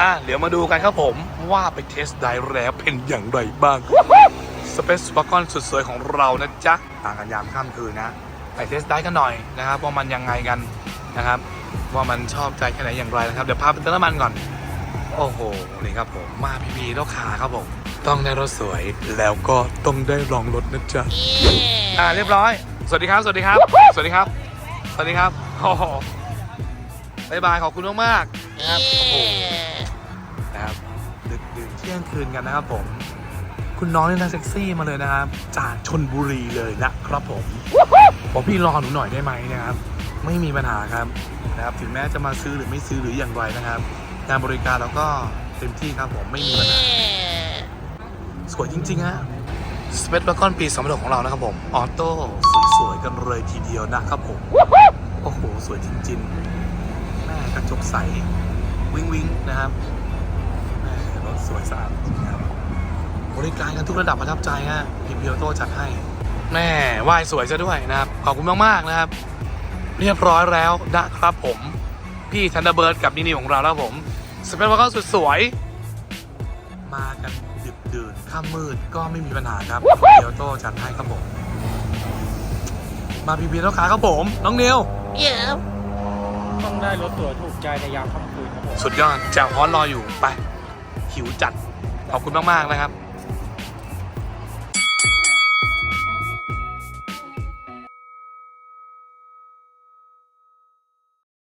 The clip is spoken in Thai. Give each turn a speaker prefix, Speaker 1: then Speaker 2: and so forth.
Speaker 1: อะเดี๋ยวมาดูกันครับผมว่าไปเทสได้แล้วเป็นอย่างไรบ้างสเปซสปากอนสุดสวยของเรานะจ๊ะต่างกันยามค่ำคืนนะ ไปเทสได้กันหน่อยนะครับว่ามันยังไงกันนะครับ ว่ามันชอบใจแค่ไหนอย่างไรนะครับ เดี๋ยวพาไปเติมน้ำมันก่อน โอ้โหนี่ครับผมมาพีพีแล้วขาครับผมต้องได้รถสวยแล้วก็ต้องได้ลองรถนะจ๊ะอ่าเรียบร้อย สวัสดีครับ สวัสดีครับ สวัสดีครับ สวัสดีครับโอ้โหบายบายขอบคุณมากๆนะครับโอ้โห นะครับดึกดื่นเที่ยงคืนกันนะครับผม คุณน้องนี่น่าเซ็กซี่มาเลยนะครับ จากชนบุรีเลยนะครับผมบอกพี่รอหนูหน่อยได้ไหมนะครับ ไม่มีปัญหาครับนะครับ ถึงแม้จะมาซื้อหรือไม่ซื้อหรืออย่างไรนะครับงานบริการเราก็เต็มที่ครับผมไม่มีปัญหาสวยจริงๆฮะสเปซแบคอนปี2016ของเรานะครับผม ออโต้สวยๆกันเลยทีเดียวนะครับผม โอ้โห สวยจริงๆแม่กระจกใส วิงวิงนะครับแม่รถสวยสะอาดจริงครับบ ริการกันทุกระดับประทับใจฮะพีพีออโต้จัดให้แม่ว่ายสวยซะด้วยนะครับ ขอบคุณมาก ๆ นะครับ เรียบร้อยแล้วนะครับผม พี่ทันเดอร์เบิร์ดกับนินิวของเราแล้วครับผมสเปซแบคอนสุดสวย มากันดึกดื่นค่ำมืดก็ไม่มีปัญหาครับเดียวโต้จัดให้ครับผม มาพีพีแล้วขาครับผม น้องนิว
Speaker 2: ต้องได้รถตัวถูกใจในยามค่ำคืนครับผม
Speaker 1: สุดยอดแจวฮอนรออยู่ไป หิวจัด ขอบคุณมาก ๆ นะครับ